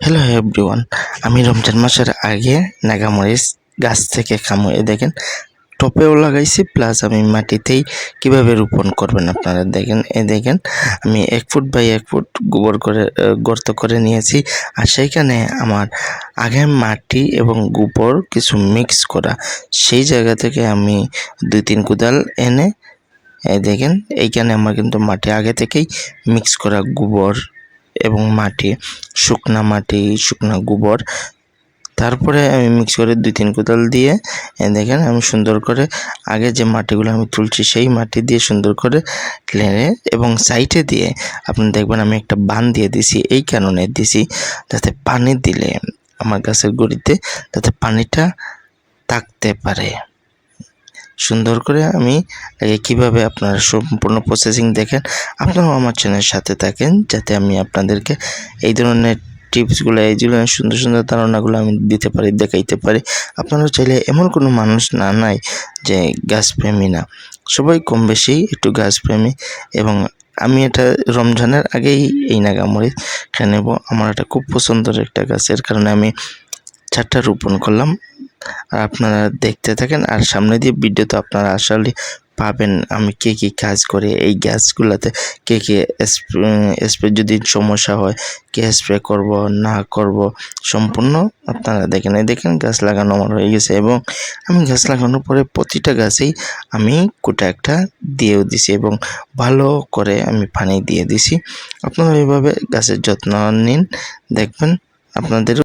Hello everyone আমি রমজান মাসের আগে নাগামরিচ গাছ থেকে এ দেখেন, টপেও লাগাইছি প্লাস আমি মাটিতেই কীভাবে রোপণ করবেন আপনারা দেখেন, এ দেখেন, আমি এক ফুট বাই এক ফুট গোবর করে গর্ত করে নিয়েছি, আর সেইখানে আমার আগে মাটি এবং গোবর কিছু মিক্স করা, সেই জায়গা থেকে আমি দুই তিন কোদাল এনে দেখেন, এইখানে আমার কিন্তু মাটি আগে থেকেই মিক্স করা গোবর এবং মাটি, শুকনা মাটি, শুকনা গোবর। তারপরে আমি মিক্স করে দুই তিন কোদাল দিয়ে দেখেন আমি সুন্দর করে আগে যে মাটিগুলো আমি তুলছি সেই মাটি দিয়ে সুন্দর করে লেড়ে এবং সাইডে দিয়ে আপনি দেখবেন আমি একটা বান দিয়ে দিছি, এই কারণে দিছি যাতে পানি দিলে আমার গাছের গুঁড়িতে, যাতে পানিটা থাকতে পারে। সুন্দর করে আমি কীভাবে আপনারা সম্পূর্ণ প্রসেসিং দেখেন, আপনারাও আমার চ্যানেলের সাথে থাকেন, যাতে আমি আপনাদেরকে এই ধরনের টিপসগুলো এই ধরনের সুন্দর সুন্দর ধারণাগুলো আমি দিতে পারি, দেখাইতে পারি। আপনারা চাইলে এমন কোনো মানুষ না, নাই যে গাছপ্রেমী না। সবাই কম বেশি একটু গাছপ্রেমী এবং আমি এটা রমজানের আগেই এই নাগামরিচ খেয়ে নেব। আমার এটা খুব পছন্দের একটা গাছ এর কারণে আমি চারটা রোপণ করলাম। আপনারা দেখতে থাকেন আর সামনে দিয়ে ভিডিও তো আপনারা আসলে পাবেন আমি কে কী কাজ করে, এই গাছগুলোতে কে কে স্প্রে যদি সমস্যা হয়, কে স্প্রে করব, না করব, সম্পূর্ণ আপনারা দেখেন। এই দেখেন গাছ লাগানো আমার হয়ে গেছে এবং আমি গাছ লাগানোর পরে প্রতিটা গাছেই আমি কোটা একটা দিয়েও দিছি এবং ভালো করে আমি পানি দিয়ে দিছি। আপনারা এইভাবে গাছের যত্ন নিন, দেখবেন আপনাদের